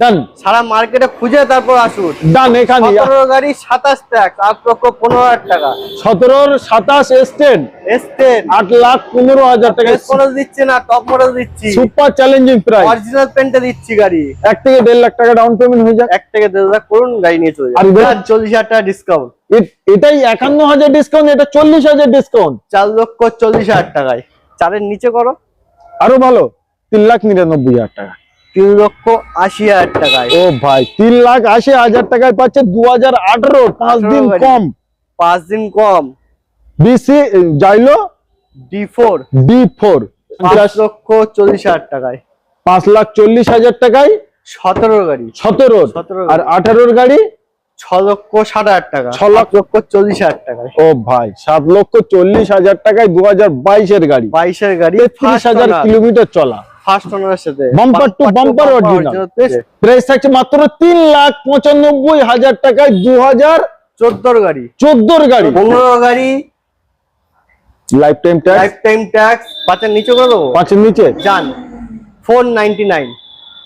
ডান সারা মার্কেটে খুঁজে তারপর আসুন। ডান এখানে। সতেরো গাড়ি সাতাশ ট্যাক্স আট লক্ষ পনেরো হাজার টাকা। সতেরোর সাতাশ এসটেন এসটেন আট লাখ পনেরো হাজার টাকা। দিচ্ছে না টপ মডেল দিচ্ছি। সুপার চ্যালেঞ্জিং প্রাইস অরিজিনাল পেন্টে দিচ্ছি গাড়ি। এক থেকে দেড় লাখ টাকা ডাউন পেমেন্ট হয়ে যায় এক থেকে দেড় লাখ করুন গাড়ি নিয়ে চলে যান। চল্লিশ হাজার টাকা ডিসকাউন্ট এটাই একান্ন হাজার ডিসকাউন্ট এটা চল্লিশ হাজার ডিসকাউন্ট চার লক্ষ চল্লিশ হাজার টাকায়। চারের নিচে করো। আরও ভালো তিন লাখ নিরানব্বই হাজার টাকা। তিন লক্ষ আশি হাজার টাকায়। ও ভাই তিন লাখ আশি হাজার টাকায় পাচ্ছে দু হাজার আঠারো পাঁচ দিন কম। পাঁচ দিন কম। বিসি যাইলো ডি ফোর। D four. পাঁচ লক্ষ চল্লিশ হাজার টাকায়। পাঁচ লাখ চল্লিশ হাজার টাকায়? সতেরো গাড়ি। সতেরো। আর আঠারোর গাড়ি? ছ লক্ষ ষাট হাজার টাকা। ছ লাখ- লক্ষ চল্লিশ হাজার টাকায়। ও ভাই সাত লক্ষ চল্লিশ হাজার টাকায় দু হাজার বাইশের গাড়ি। বাইশের গাড়ি তেত্রিশ হাজার কিলোমিটার চলা। ফার্স্ট ওনারের সাথে। Bumper to bumper original। Price থাকছে মাত্র তিন লাখ পঁচানব্বই হাজার টাকায় দু হাজার চোদ্দোর গাড়ি। চোদ্দোর গাড়ি। পনেরো গাড়ি। Lifetime tax lifetime tax পাঁচের নিচে করে দেবো? পাঁচের নিচে? যান four ninety nine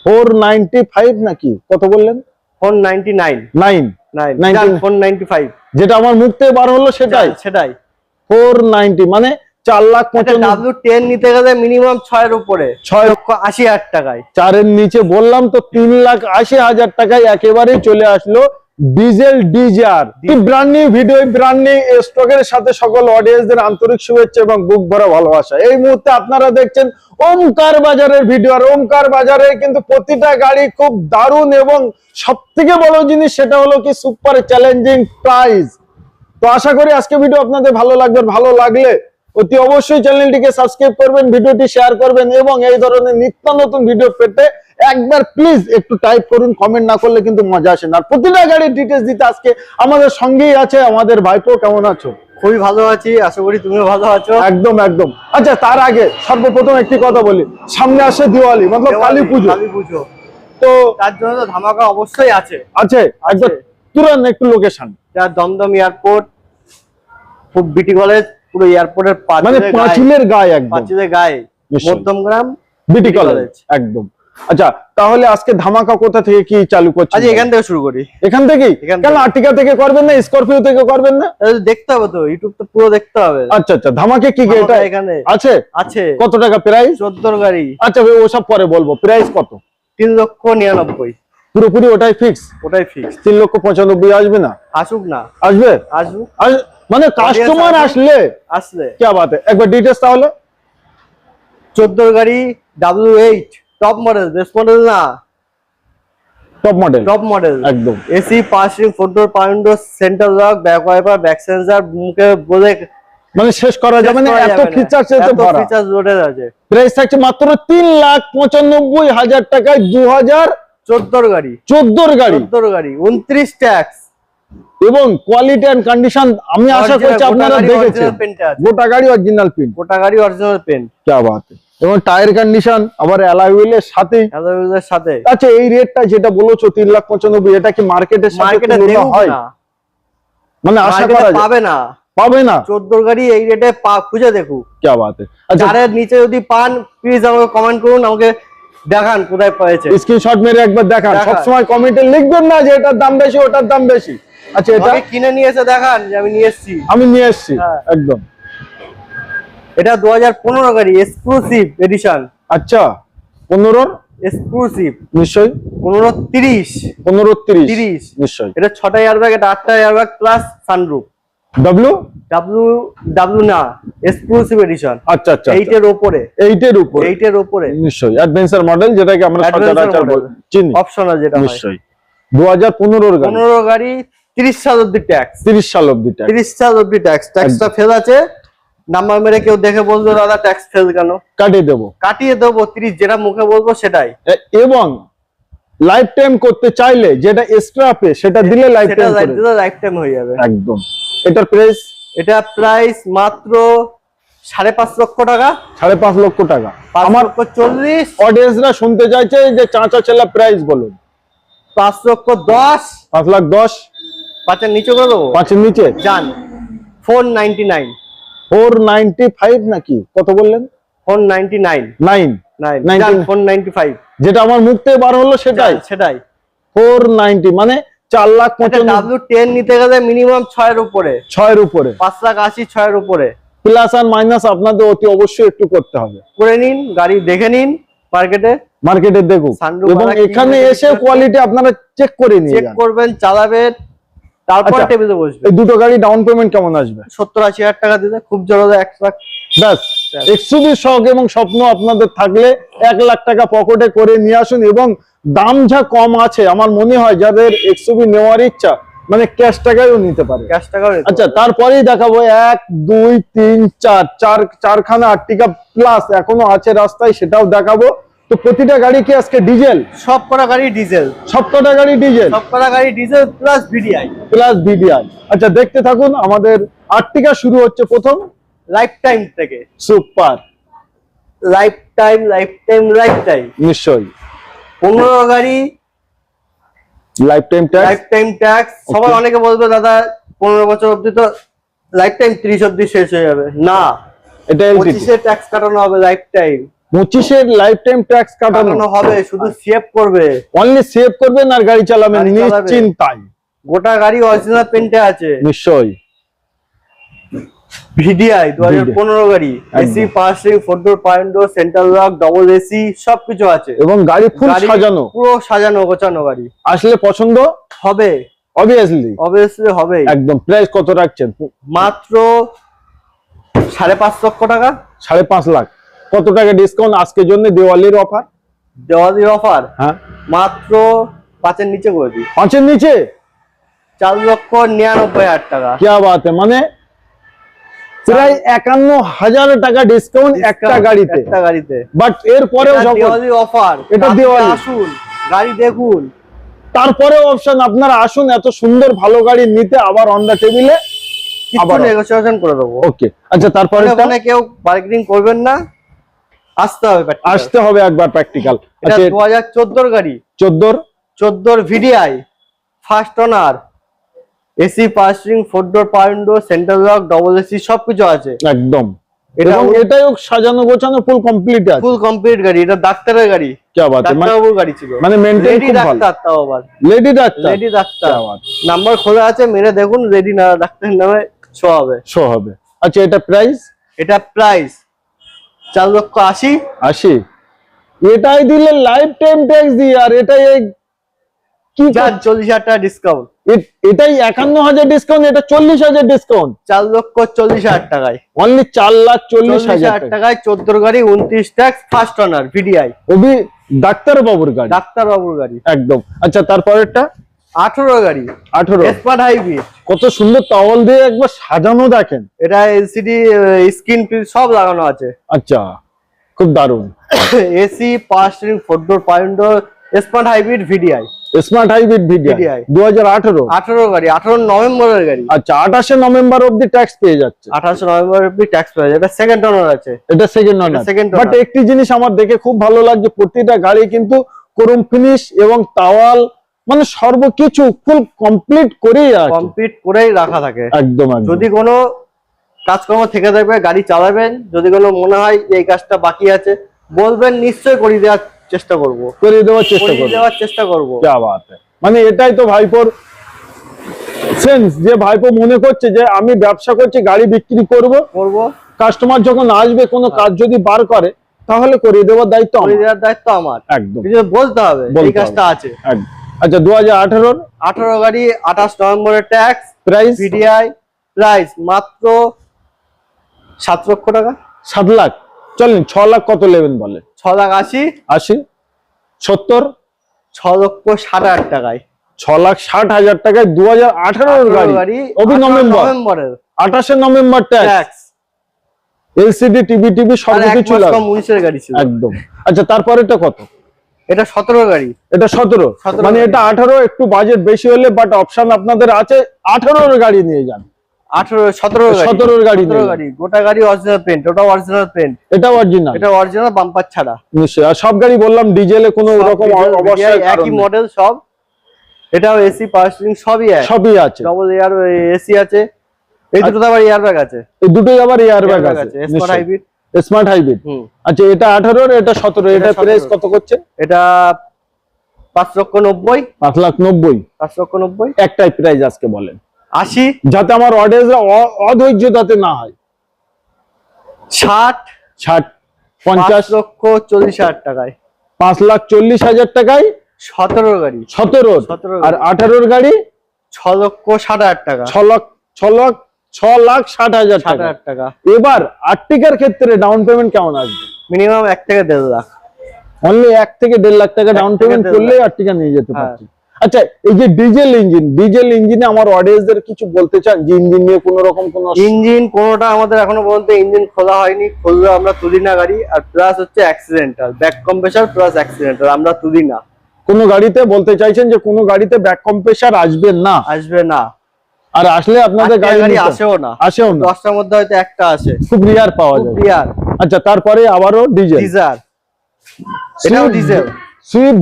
four ninety five নাকি? কত বললেন? Four ninety nine nine nine 99 four ninety five যেটা আমার মুখ থেকে বার হলো সেটাই। সেটাই। ফোর নাইনটি মানে চার লাখ ডাব্লিউ টেন নিতে গেলে মিনিমাম ছয়ের উপরে। ছয় লক্ষ আশি হাজার টাকায়। চারের নিচে বললাম তো তিন লাখ আশি হাজার টাকায় একেবারেই চলে আসলো diesel Dzire. Brand new video brand new স্টকের সাথে সকল অডিয়েন্সদের আন্তরিক শুভেচ্ছা এবং বুক ভরা ভালোবাসা। এই মুহূর্তে আপনারা দেখছেন ওমকার বাজারের ভিডিও আর ওমকার বাজারে কিন্তু প্রতিটা গাড়ি খুব দারুণ এবং সব থেকে বড় জিনিস সেটা হলো কি সুপার চ্যালেঞ্জিং প্রাইস তো আশা করি আজকে ভিডিও আপনাদের ভালো লাগবে ভালো লাগলে অতি অবশ্যই চ্যানেলটিকে সাবস্ক্রাইব করবেন ভিডিওটি শেয়ার করবেন এবং এই ধরনের নিত্য নতুন ভিডিও পেতে একবার প্লিজ একটু টাইপ করুন কমেন্ট না করলে কিন্তু মজা আসে না। আর প্রতিটা গাড়ির ডিটেলস দিতে আজকে আমাদের সঙ্গেই আছে আমাদের ভাইপো কেমন আছো? খুবই ভালো আছি আশা করি তুমিও ভালো আছো? একদম একদম। আচ্ছা তার আগে সর্বপ্রথম একটি কথা বলি সামনে আসে দিওয়ালি মতলব কালী পুজো। কালী পুজো। তো তার জন্য তো ধামাকা অবশ্যই আছে। আছে একবার তুরন্ত একটু লোকেশন যা দমদম এয়ারপোর্ট খুব বিটি কলেজ পুরো এয়ারপোর্টের মানে পাঁচিলের গায়ে একদম। পাঁচিলের গায়ে। মধ্যমগ্রাম বিটি কলেজ। একদম। আচ্ছা তাহলে আজকে ধামাকা কোথা থেকে কি চালু করছেন আচ্ছা এখান থেকে শুরু করি। এখান থেকেই? কেন আর্টিকা থেকে করবেন না স্করপিও থেকে করবেন না? দেখতে হবে তো ইউটিউব তো পুরো দেখতে হবে। আচ্ছা আচ্ছা ধামাকে কি এটা এখানে। আছে? আছে। কত টাকা প্রাইস চোদ্দোর গাড়ি। আচ্ছা ওসব পরে বলব। প্রাইস কত? তিন লক্ষ নিরানব্বই। পুরোপুরি ওটাই ফিক্স ওটাই ফিক্স তিন লক্ষ পঁচানব্বই আসবে না? আসুক না। আসবে? আসুক। আস- মানে কাস্টমার আসলে? আসলে। কি বাত একবার ডিটেলস তাহলে। চোদ্দোর গাড়ি W eight top model base model না? টপ মডেল টপ মডেল একদম। AC passing four pound centre lock back wiper back sensor মুখে বলে মানে শেষ করা যাবে না এত ফিচার্স এতে ভরা। ফিচার্স লোডেড আছে। প্রাইস থাকছে মাত্র তিন লাখ পঁচানব্বই হাজার টাকায় দু হাজার চোদ্দোর গাড়ি। চোদ্দোর গাড়ি। চোদ্দোর গাড়ি উনত্রিশ ট্যাক্স এবং কোয়ালিটি এন্ড কন্ডিশন আমি আশা করছি আপনারা দেখেছেন গোটা গাড়ি অরিজিনাল পিন গোটা গাড়ি অরিজিনাল পেন্ট क्या बात है এবং টায়ার কন্ডিশন আবার অ্যালয় হুইলের সাথেই হ্যালোর সাথে আচ্ছা এই রেটটা যেটা বলেছো তিন লাখ পঁচানব্বই এটা কি মার্কেটের সাথে মার্কেটে তুলনা দেখুক হয় না মানে আশা মার্কেটে করা যায় পাবে না পাবে না চোদ্দোর গাড়ি এই রেটে পা খুঁজে দেখুক क्या बात है আচ্ছা চারের নিচে যদি পান প্লিজ আমাকে কমেন্ট করুন আমাকে দেখান কোথায় পেয়েছে স্ক্রিনশট মেরে একবার দেখান দেখান। সবসময় কমেন্টে লিখবেন না যে এটার দাম বেশি ওটার দাম বেশি আচ্ছা এটা? কিনে নিয়ে এসে দেখান যে আমি নিয়ে এসেছি। আমি নিয়ে এসেছি হ্যাঁ। একদম। এটা দু হাজার পনেরো গাড়ি এক্সক্লুসিভ এডিশন আচ্ছা পনেরোর এক্সক্লুসিভ নিশ্চয়ই? পনেরো তিরিশ। পনেরো তিরিশ তিরিশ। নিশ্চয়ই। এটা ছটা এয়ারব্যাগ এটা আটটা airbag plus sunroof W W W না এক্সক্লুসিভ এডিশন আচ্ছা আচ্ছা এইটের ওপরে। এইটের উপর। এইটের ওপরে। নিশ্চয়ই। অ্যাডভেঞ্চার মডেল যেটাকে আমরা সচরাচর চিনি। অপশনাল যেটা হয়। নিশ্চয়ই। দু হাজার পনেরোর গাড়ি। পনেরো গাড়ি তিরিশ সাল অব্দি ট্যাক্স তিরিশ সাল অব্দি ট্যাক্স তিরিশ সাল অব্দি ট্যাক্স ট্যাক্সটা ফেল আছে। নাম্বার মেরে কেউ দেখে বলবে দাদা ট্যাক্স ফেল কেন? কাটিয়ে দেবো। কাটিয়ে দেবো তিরিশ যেটা মুখে বলব সেটাই। এবং লাইফ টাইম করতে চাইলে যেটা এক্সট্রা পে সেটা দিলে লাইফ সেটা টাইম লাইফ টাইম হয়ে যাবে। একদম। এটার প্রাইস এটা প্রাইস মাত্র সাড়ে পাঁচ লক্ষ টাকা। সাড়ে পাঁচ লক্ষ টাকা। আমার চল্লিশ। অডিয়েন্সরা শুনতে চাইছে যে চাঁচা চেলা প্রাইস বলুন। পাঁচ লক্ষ দশ। পাঁচ লাখ দশ। পাঁচের নিচে করে দেবো? পাঁচের নিচে? যান four ninety nine. Four ninety five নাকি? কত বললেন? Four ninety nine. Nine. Nine. Four ninety five. যেটা আমার মুখ থেকে বার হলো সেটাই। সেটাই। ফোর নাইনটি মানে চার লাখ ডাব্লিউ টেন নিতে গেলে মিনিমাম ছয়ের উপরে। ছয়ের উপরে। পাঁচ লাখ আশি ছয়ের উপরে। প্লাস আর মাইনাস আপনাদের অতি অবশ্যই একটু করতে হবে। করে নিন গাড়ি দেখে নিন মার্কেটে। মার্কেটে দেখুন এবং এখানে এসে কোয়ালিটি আপনারা চেক করে নিন চেক করবেন চালাবেন। তারপর আচ্ছা। টেবিলে বসবে। এই দুটো গাড়ি ডাউন পেমেন্ট কেমন আসবে? সত্তর আশি হাজার টাকা দিতে খুব জোরে লাখ। ব্যাস শখ এবং স্বপ্ন আপনাদের থাকলে এক লাখ টাকা পকেটে করে নিয়ে আসুন এবং দাম যা কম আছে আমার মনে হয় যাদের এক্সুবি নেওয়ার ইচ্ছা মানে ক্যাশ টাকায়ও নিতে পারে। ক্যাশ টাকা আচ্ছা তারপরেই দেখাবো এক দুই তিন চার চার চারখানা আর্টিকা প্লাস এখনও আছে রাস্তায় সেটাও দেখাবো। তো প্রতিটা গাড়ি কি আজকে ডিজেল সব করা গাড়ি ডিজেল সবকটা গাড়ি ডিজেল সব করা গাড়ি diesel plus VDI plus VDI আচ্ছা দেখতে থাকুন আমাদের আর্টিকা শুরু হচ্ছে প্রথম। লাইফ টাইম থেকে। Super lifetime lifetime lifetime নিশ্চয়ই। পনেরো গাড়ি lifetime tax lifetime tax সবাই অনেকে বলবে দাদা পনেরো বছর অবধি তো লাইফ টাইম ত্রিশ অব্দি শেষ হয়ে যাবে। না। এটা পঁচিশে ট্যাক্স কাটানো হবে লাইফ টাইম পঁচিশের লাইফ টাইম ট্যাক্স কাটানো হবে শুধু সেভ করবে। অনলি সেভ করবেন আর গাড়ি চালাবেন গোটা গাড়ি অরিজিনাল পেন্টে আছে। নিশ্চয়ই। ভিডিআই দু হাজার পনেরো গাড়ি। AC passing four door point door central lock double AC সবকিছু আছে। এবং গাড়ি ফুল সাজানো। পুরো সাজানো গোছানো গাড়ি। আসলে পছন্দ? হবে। অবভিয়াসলি অবভিয়াসলি হবে। একদম। প্রাইস কত রাখছেন? মাত্র সাড়ে পাঁচ লক্ষ টাকা। সাড়ে পাঁচ লাখ। কত টাকা ডিসকাউন্ট আজকের জন্য দিওয়ালির অফার দেওয়ালির অফার হ্যাঁ। মাত্র পাঁচের নিচে করে দিই। পাঁচের নিচে? চার লক্ষ নিরানব্বই হাজার টাকা। কি বাত মানে প্রায় একান্ন হাজার টাকা ডিসকাউন্ট একটা গাড়িতে। একটা গাড়িতে। বাট এর পরেও অফার এটা দেওয়ালি। আসুন গাড়ি দেখুন। তারপরে অপশন আপনারা আসুন এত সুন্দর ভালো গাড়ি নিতে আবার টেবিলে। নেগোসিয়েশন করে দেবো। ওকে আচ্ছা তারপরে কেউ বার্গেনিং করবেন না। আসতে হবে practical। আসতে হবে একবার প্র্যাকটিক্যাল এটা আচ্ছা দু হাজার চোদ্দোর গাড়ি চোদ্দোর চোদ্দোর VDI first owner AC passing four door point door central lock double AC সবকিছু আছে একদম এটা এবং এটাও সাজানো গোছানো ফুল কমপ্লিট আছে ফুল কমপ্লিট গাড়ি এটা ডাক্তারের গাড়ি কি বাত है? মানে ডাক্তারবাবুর গাড়ি ছিল মানে মেনটেন রেডি খুব ভালো ডাক্তার তাও আবার লেডি ডাক্তার রেডি ডাক্তার क्या बात নাম্বার খোলা আছে মেরে দেখুন রেডি না ডাক্তারের নামে শো হবে শো হবে আচ্ছা এটা প্রাইস এটা প্রাইস চার লক্ষ আশি। আশি। এটাই দিলে লাইফ টাইম ট্যাক্স দিয়ে আর এটাই কি চল্লিশ হাজার টাকা ডিসকাউন্ট এটাই একান্ন হাজার ডিসকাউন্ট এটা চল্লিশ হাজার ডিসকাউন্ট চার লক্ষ চল্লিশ হাজার টাকায়। অনলি চার লাখ চল্লিশ হাজার টাকায় চোদ্দোর গাড়ি উনত্রিশ ট্যাক্স ফার্স্ট ওনার ভিডিআই ওবি ডাক্তার বাবুর গাড়ি। ডাক্তার বাবুর গাড়ি। একদম। আচ্ছা তারপরেরটা? আঠেরো গাড়ি। আঠেরো। এসপার্ট হাইব্রিড কত সুন্দর টাওয়াল দিয়ে একবার সাজানো দেখেন। এটা এলসিডি স্ক্রিন সব লাগানো আছে। আচ্ছা খুব দারুণ। AC power steering four door point door smart hybrid VDI smart hybrid VDI দু হাজার আঠেরো। আঠারো গাড়ি আঠারো নভেম্বরের গাড়ি। আচ্ছা আঠাশে নভেম্বর অব্দি ট্যাক্স পেয়ে যাচ্ছে। আঠাশো নভেম্বর অব্দি ট্যাক্স পেয়ে যাবে এটা সেকেন্ড ওনার আছে। এটা second owner second owner। But একটি জিনিস আমার দেখে খুব ভালো লাগছে প্রতিটা গাড়ি কিন্তু ক্রোম ফিনিশ এবং তাওয়াল মানে সর্বকিছু ফুল কমপ্লিট করেই কমপ্লিট করেই রাখা থাকে। একদম যদি কোনো কাজকর্ম থেকে থাকবে গাড়ি চালাবেন যদি কোনো মনে হয় এই কাজটা বাকি আছে বলবেন নিশ্চয়ই করিয়ে দেওয়ার চেষ্টা করব। করে দেওয়ার চেষ্টা করিয়ে করব। দেওয়ার চেষ্টা করব। মানে এটাই তো ভাইপোর সেন্স যে ভাইপো মনে করছে যে আমি ব্যবসা করছি গাড়ি বিক্রি করব। করব। কাস্টমার যখন আসবে কোনো কাজ যদি বার করে তাহলে করিয়ে দেওয়ার দায়িত্ব করিয়ে আমার। দেওয়ার দায়িত্ব আমার। একদম। বলতে হবে এই কাজটা আছে। একদম। আচ্ছা দু হাজার আঠেরোর আঠারো গাড়ি আঠাশ নভেম্বরের ট্যাক্স প্রাইস ভিডিআই প্রাইস মাত্র সাত লক্ষ টাকা। সাত লাখ। চলেন ছ লাখ কত নেবেন বলে ছ লাখ আশি। আশি? সত্তর? ছ লক্ষ ষাট হাজার টাকায়। ছ লাখ ষাট হাজার টাকায় দু হাজার আঠারোর আঠারো গাড়ি। অভি নভেম্বর। নভেম্বরের। আঠাশে November tax LCD TV TV সব আর এক কিছু মাস লাগে কম উনিশের গাড়ি ছিল। একদম। আচ্ছা তারপরেটা কত? এটা সতেরো গাড়ি। এটা সতেরো। 17 মানে এটা আঠারো একটু বাজেট বেশি হলে বাট অপশন আপনাদের আছে আঠারোর গাড়ি নিয়ে যান। আঠারো সতেরো গাড়ি। 17 র গাড়ি সতেরো নেই। গাড়ি। গোটা গাড়ি অরিজিনাল পেন্ট ওটা অরিজিনাল পেন্ট এটা অরিজিনাল এটা অরিজিনাল বাম্পার ছাড়া। নিশ্চয়ই। আর সব গাড়ি বললাম ডিজেলে কোনো রকম অবশ্যই একই মডেল সব। এটাও এসি পাওয়ার স্টিয়ারিং সবই এক। সবই আছে। ডবল এয়ার এসি আছে। এই দুটো আবার এয়ার ব্যাগ আছে। এই দুটোই আবার এয়ার ব্যাগ আছে আছে স্মার্ট হাইব্রিড স্মার্ট হাইব্রিড আচ্ছা এটা আঠারোর এটা সতেরো? এটা প্রাইস কত করছে? এটা পাঁচ লক্ষ নব্বই। পাঁচ লাখ নব্বই। পাঁচ লক্ষ নব্বই। একটাই প্রাইস আজকে বলেন। আশি। যাতে আমার অডিয়েন্সরা অধৈর্য যাতে না হয়। ষাট। ষাট পঞ্চাশ। লক্ষ চল্লিশ হাজার টাকায়। পাঁচ লাখ চল্লিশ হাজার টাকায় সতেরো গাড়ি। সতেরোর। 17 আর আঠারোর গাড়ি ছ লক্ষ ষাট হাজার টাকা। ছ লাখ ছ লাখ ছ লাখ ষাট হাজার টাকা। এবার আর্টিকার ক্ষেত্রে ডাউন পেমেন্ট কেমন আসবে? মিনিমাম এক থেকে দেড় লাখ। অনলি এক থেকে দেড় লাখ টাকা ডাউন পেমেন্ট দেড় করলেই লাখ। আর্টিকা নিয়ে যেতে হ্যাঁ। পারছি। আচ্ছা এই যে ডিজেল ইঞ্জিন ডিজেল ইঞ্জিনে আমার অডিয়েন্সদের কিছু বলতে চান? যে ইঞ্জিন নিয়ে কোনো রকম কোনো ইঞ্জিন কোনোটা আমাদের এখনও পর্যন্ত ইঞ্জিন খোলা হয়নি। খুললে আমরা তুলি না গাড়ি আর প্লাস হচ্ছে অ্যাক্সিডেন্টাল ব্যাক প্লাস অ্যাক্সিডেন্টাল আমরা তুলি না কোনো গাড়িতে বলতে চাইছেন যে কোনো গাড়িতে ব্যাক কম্প্রেসার আসবে না? আসবে না। আর আসলে আপনাদের গাড়ি আসেও না। আসেও না। দশটার মধ্যে হয়তো একটা আসে। খুব রিয়ার পাওয়া যায়। রিয়ার আচ্ছা তারপরে আবারও ডিজেল ডিজার এটাও diesel Swift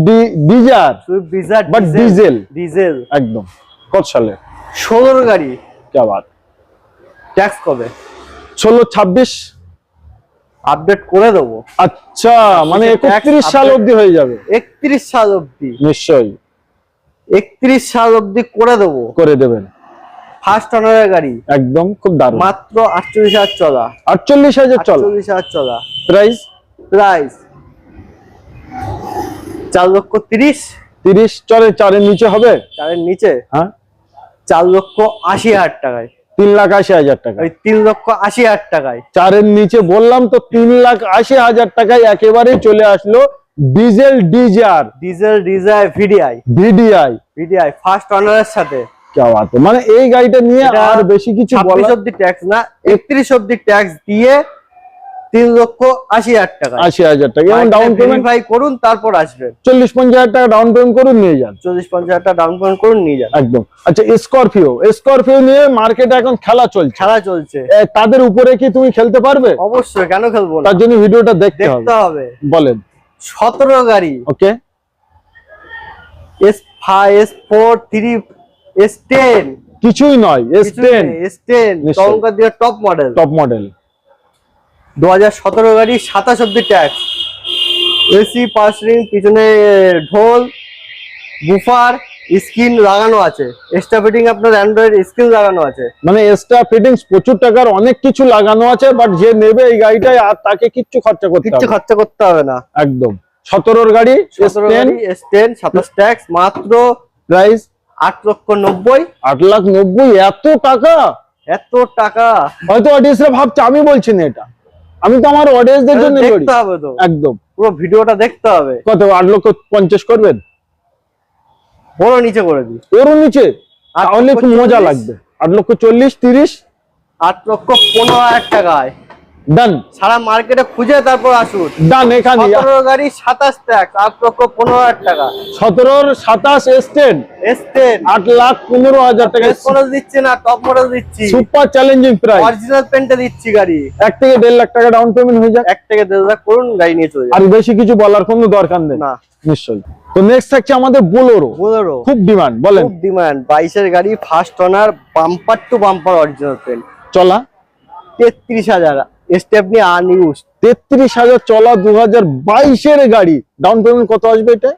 Dzire Swift Dzire but diesel diesel একদম। কত সালে? 16 গাড়ি। কে বাদ ট্যাক্স কবে? 16 26 আপডেট করে দেব। আচ্ছা মানে 31 সাল অবধি হয়ে যাবে। 31 সাল অবধি। নিশ্চয়ই। 31 সাল অবধি করে দেবো। করে দেবেন। ফার্স্ট অনারের গাড়ি? একদম খুব দারুণ। মাত্র আটচল্লিশ হাজার চলা। আটচল্লিশ হাজার চল। আটচল্লিশ হাজার চলা। প্রাইস প্রাইস চার লক্ষ তিরিশ। তিরিশ চলে চারের নিচে হবে? চারের নিচে? হ্যাঁ। চার লক্ষ আশি হাজার টাকায়। তিন লাখ আশি হাজার টাকা ওই তিন লক্ষ আশি হাজার টাকায়। চারের নিচে বললাম তো তিন লাখ আশি হাজার টাকায় একেবারেই চলে আসলো diesel Dzire. Diesel Dzire VDI. VDI. VDI first অনারের সাথে। কেওয়াতে মানে এই গাড়িটা নিয়ে আর বেশি কিছু বলা অব্দি ট্যাক্স না 31 অব্দি ট্যাক্স দিয়ে তিন লক্ষ আশি হাজার টাকা। আশি হাজার টাকা। ডাউন পেমেন্ট করুন তারপর আসবে। চল্লিশ পঞ্চাশ হাজার টাকা ডাউন পেমেন্ট করুন নিয়ে যান। চল্লিশ পঞ্চাশ হাজার টাকা ডাউন পেমেন্ট করুন নিয়ে যান। একদম। আচ্ছা স্করপিও স্করপিও নিয়ে মার্কেটে এখন খেলা চলছে। খেলা চলছে। তাদের উপরে কি তুমি খেলতে পারবে? অবশ্যই কেন খেলব তার জন্য ভিডিওটা দেখতে হবে। বলেন। সতেরো গাড়ি। Okay S five S four three S ten কিছুই নয় এস টেন এস টেন নিশ্চয়ই। টপ মডেল টপ মডেল দু হাজার সতেরো গাড়ি সাতাশ অব্দি ট্যাক্স এসি পাসরিং পিছনে ঢোল বুফার স্ক্রিন লাগানো আছে। এক্সট্রা ফিটিং আপনার অ্যান্ড্রয়েড স্ক্রিন লাগানো আছে। মানে এক্সট্রা ফিটিংস প্রচুর টাকার অনেক কিছু লাগানো আছে বাট যে নেবে এই গাড়িটায় আর তাকে কিচ্ছু খরচা করতে কিচ্ছু খরচা করতে হবে না। একদম। সতেরোর গাড়ি সতেরো গাড়ি এস টেন সাতাশ ট্যাক্স মাত্র প্রাইস আট লক্ষ নব্বই। আট লাখ নব্বই এত টাকা? এত টাকা। হয়তো অডিয়েন্সরা ভাবছে আমি বলছি না এটা। আমি তো আমার অডিয়েন্সদের জন্য দেখতে হবে তো। একদম। পুরো ভিডিওটা দেখতে হবে। কত আট লক্ষ পঞ্চাশ করবেন? বড় নিচে করে দিই। ওরও নিচে? তাহলে খুব মজা লাগবে। আট লক্ষ চল্লিশ তিরিশ? আট লক্ষ পনেরো হাজার টাকায়। ডান সারা মার্কেটে খুঁজে তারপর আসুন। ডান এখানে সতেরো গাড়ি সাতাশ ট্যাক্স আট লক্ষ পনেরো হাজার টাকা। সতেরোর সাতাশ এসটেন এস টেন আট লাখ পনেরো হাজার টাকা। মডেল দিচ্ছি না টপ মডেল দিচ্ছি। সুপার চ্যালেঞ্জিং প্রাইস অরিজিনাল পেন্টে দিচ্ছি গাড়ি। এক থেকে দেড় লাখ টাকা ডাউন পেমেন্ট হয়ে যাক। এক থেকে দেড় লাখ করুন গাড়ি নিয়ে চলে আর বেশি কিছু বলার কোনো দরকার নেই। না। নিশ্চয়ই। তো নেক্সট থাকছে আমাদের বোলোরো বোলেরো খুব ডিমান্ড বলেন। খুব ডিমান্ড বাইশের গাড়ি first owner bumper to bumper original paint চলা। তেত্রিশ হাজার। স্টেপনি আনইউজ তেত্রিশ হাজার চলা দু হাজার বাইশের গাড়ি। ডাউন পেমেন্ট কত আসবে এটা?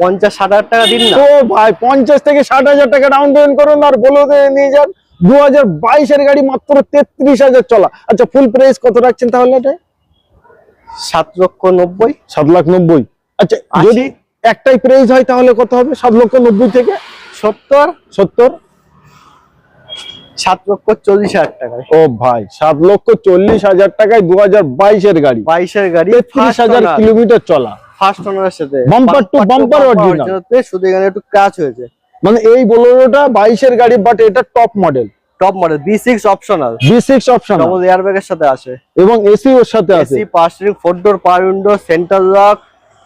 পঞ্চাশ ষাট হাজার টাকা দিন ও ভাই পঞ্চাশ থেকে ষাট হাজার টাকা ডাউন পেমেন্ট করুন আর বলোতে নিয়ে যান। দু হাজার বাইশের গাড়ি মাত্র তেত্রিশ হাজার চলা। আচ্ছা ফুল প্রাইস কত রাখছেন তাহলে এটা? সাত লক্ষ নব্বই। সাত লাখ নব্বই। আচ্ছা যদি একটাই প্রাইস হয় তাহলে কত হবে? সাত লক্ষ নব্বই থেকে? সত্তর। সত্তর? সাত লক্ষ চল্লিশ হাজার টাকায় ও ভাই সাত লক্ষ চল্লিশ হাজার টাকায় দু হাজার বাইশের গাড়ি। বাইশের গাড়ি তেত্রিশ হাজার কিলোমিটার চলা। ফার্স্ট সাথে। শুধু এখানে একটু ক্র্যাচ হয়েছে। মানে এই বোলোরোটা বাইশের গাড়ি বাট এটা top model top model B six optional B six option double air ব্যাগের সাথে আসে এবং এসি ওর সাথে আছে। AC passing four door power window centre lock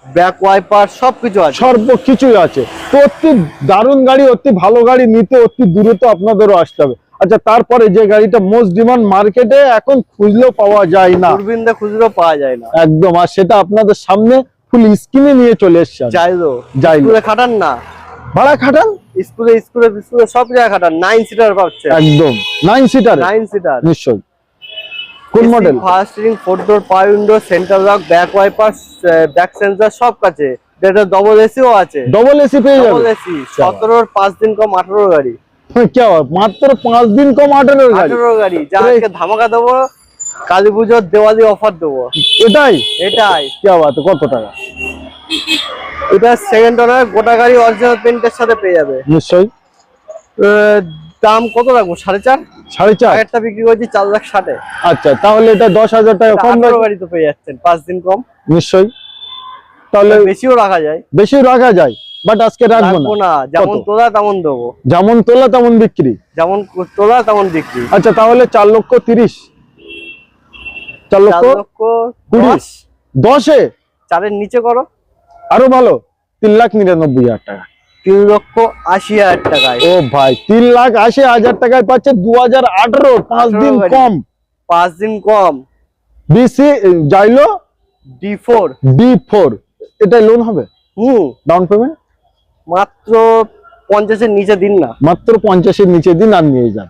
back wiper সবকিছু আছে। সর্ব কিছুই আছে। তো অতি দারুণ গাড়ি অতি ভালো গাড়ি নিতে অতি দূরত্ব আপনাদেরও আসতে হবে। আচ্ছা তারপরে যে গাড়িটা মোস্ট ডিমান্ড মার্কেটে এখন খুঁজলেও পাওয়া যায় না। অরবিন্দা খুচরো পাওয়া যায় না। একদম আর সেটা আপনাদের সামনে ফুল স্কিনে নিয়ে চলে এসছে যাইলো যাইলো খাটান না। ভাড়া খাটান? স্কুলে স্কুলে স্কুলে সব জায়গায় খাটান। নাইন সিটার পাচ্ছে একদম নাইন সিটার নাইন সিটার নিশ্চয়ই। কোন model first steering four door power window central lock back wiper back sensor সব কাছে। এটা ডবল এসিও আছে। ডবল এসি পেয়ে যাবে। ডবল এসি 17 এর 5 দিন কম 18 গাড়ি। হ্যাঁ, মাত্র পাঁচ দিন কম আঠেরো আঠেরো গাড়ি। যা ধামাকা দেবো কালী পুজোর দেওয়ালি অফার দেবো। এটাই? এটাই। কে বাদ কত টাকা? এটা সেকেন্ড অনার গোটা গাড়ি অরিজিনাল পেন্টের সাথে পেয়ে যাবে। নিশ্চয়ই। দাম কত রাখব? সাড়ে চার? সাড়ে চার? একটা বিক্রি করছি চার লাখ ষাটে। আচ্ছা তাহলে এটা দশ হাজার টাকা কম গাড়ি তো পেয়ে যাচ্ছেন পাঁচ দিন কম। নিশ্চয়ই। তাহলে বেশিও রাখা যায়। বেশিও রাখা যায়। বাট আজকে রাখব না। যেমন তোলা তেমন দেবো। যেমন তোলা তেমন বিক্রি। যেমন তোলা তেমন বিক্রি। আচ্ছা তাহলে চার লক্ষ তিরিশ। চার লক্ষ কুড়ি। দশে। চারের নিচে করো। আরও ভালো। তিন লাখ নিরানব্বই হাজার টাকা। তিন লক্ষ আশি হাজার টাকায়। ও ভাই তিন লাখ আশি হাজার টাকায় পাচ্ছে দু হাজার আঠারো পাঁচ দিন কম। পাঁচ দিন কম। বিসি যাইলো? D four. D four. এটা লোন হবে? হুম। ডাউন পেমেন্ট মাত্র পঞ্চাশের নিচে দিন না। মাত্র পঞ্চাশের নিচে দিন আর নিয়ে যান।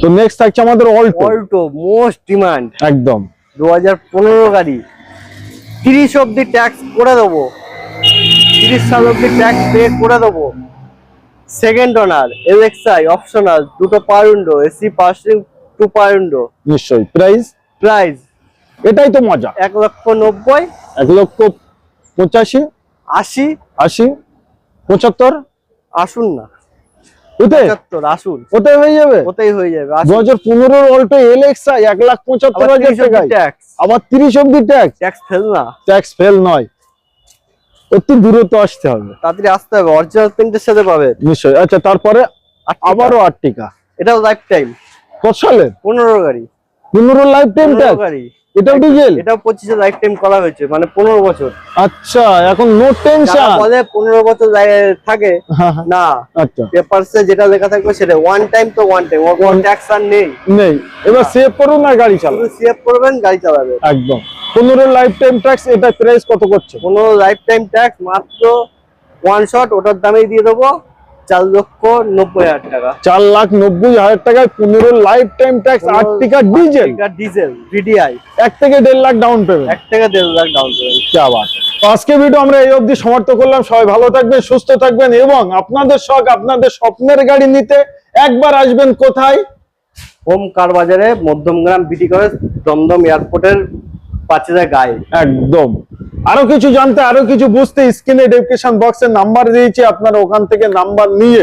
তো নেক্সট থাকছে আমাদের অল্টো অল্টো মোস্ট ডিমান্ড একদম। দু হাজার পনেরো গাড়ি। তিরিশ অব্দি ট্যাক্স করে দেবো। তিরিশ সাল অব্দি ট্যাক্স পে করে দেবো। সেকেন্ড ওনার এলএক্সআই অপশনাল দুটো window AC passing two window নিশ্চয়ই। প্রাইস প্রাইস এটাই তো মজা। এক লক্ষ নব্বই এক লক্ষ পঁচাশি আশি আশি। পঁচাত্তর? আসুন না। ওতে? আসুন। ওতে হয়ে যাবে? ওতেই হয়ে যাবে দু হাজার পনেরোর অল্টো এক লাখ পঁচাত্তর হাজার টাকায়। ট্যাক্স আবার তিরিশ অব্দি ট্যাক্স ট্যাক্স ফেল না। ট্যাক্স ফেল নয়। আসতে হবে। তাড়াতাড়ি আসতে হবে অরিজিনাল প্রিন্টের সাথে পাবে নিশ্চয়ই। আচ্ছা তারপরে আবার আবারও আটটিকা এটাও লাইফ টাইম কত সালের পনেরো গাড়ি। পনেরো লাইফ টাইম গাড়ি। এটাও ডিজেল এটাও পঁচিশে লাইফ টাইম করা হয়েছে মানে পনেরো বছর। আচ্ছা এখন নো টেনশন বলে পনেরো বছর থাকে না। আচ্ছা। পেপারসে যেটা লেখা থাকবে সেটা ওয়ান টাইম তো ওয়ান টাইম ওর কোনো ট্যাক্স আর নেই। নেই। এবার সেভ করুন না গাড়ি শুধু সেভ করবেন গাড়ি চালাবেন। একদম। পনেরো লাইফ টাইম ট্যাক্স এটা প্রাইস কত করছে? পনেরো লাইফ টাইম ট্যাক্স মাত্র ওয়ান শট ওটার দামেই দিয়ে দেবো। চার লক্ষ নব্বই হাজার টাকা। চার লাখ নব্বই হাজার টাকায় পনেরো লাইফ টাইম ট্যাক্স আট টিকা ডিজেল ডিজেল ডিডিআই এক থেকে দেড় লাখ ডাউন পেমেন্ট এক থেকে দেড় লাখ ডাউন পেমেন্ট আবার আজকে ভিডিও আমরা এই অবধি সমর্থ করলাম। সবাই ভালো থাকবেন সুস্থ থাকবেন এবং আপনাদের শখ আপনাদের স্বপ্নের গাড়ি নিতে একবার আসবেন কোথায়? হোম কার বাজারে মধ্যমগ্রাম বিটি কলেজ দমদম এয়ারপোর্টের পাঁচেরা গায়ে। একদম। আরও কিছু জানতে আরও কিছু বুঝতে স্ক্রিনে ডেসক্রিপশন বক্সে নাম্বার দিয়েছি আপনারা ওখান থেকে নাম্বার নিয়ে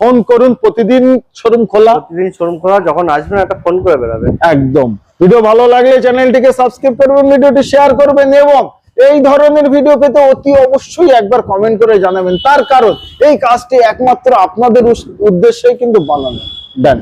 ফোন করুন। প্রতিদিন শোরুম খোলা। প্রতিদিন শোরুম খোলা যখন আসবেন একটা ফোন করে বেরাবে। একদম। ভিডিও ভালো লাগলে চ্যানেলটিকে সাবস্ক্রাইব করবেন ভিডিওটি শেয়ার করবেন এবং এই ধরনের ভিডিও পেতে অতি অবশ্যই একবার কমেন্ট করে জানাবেন। তার কারণ এই কাজটি একমাত্র আপনাদের উদ্দেশ্যেই কিন্তু বানানো। দেন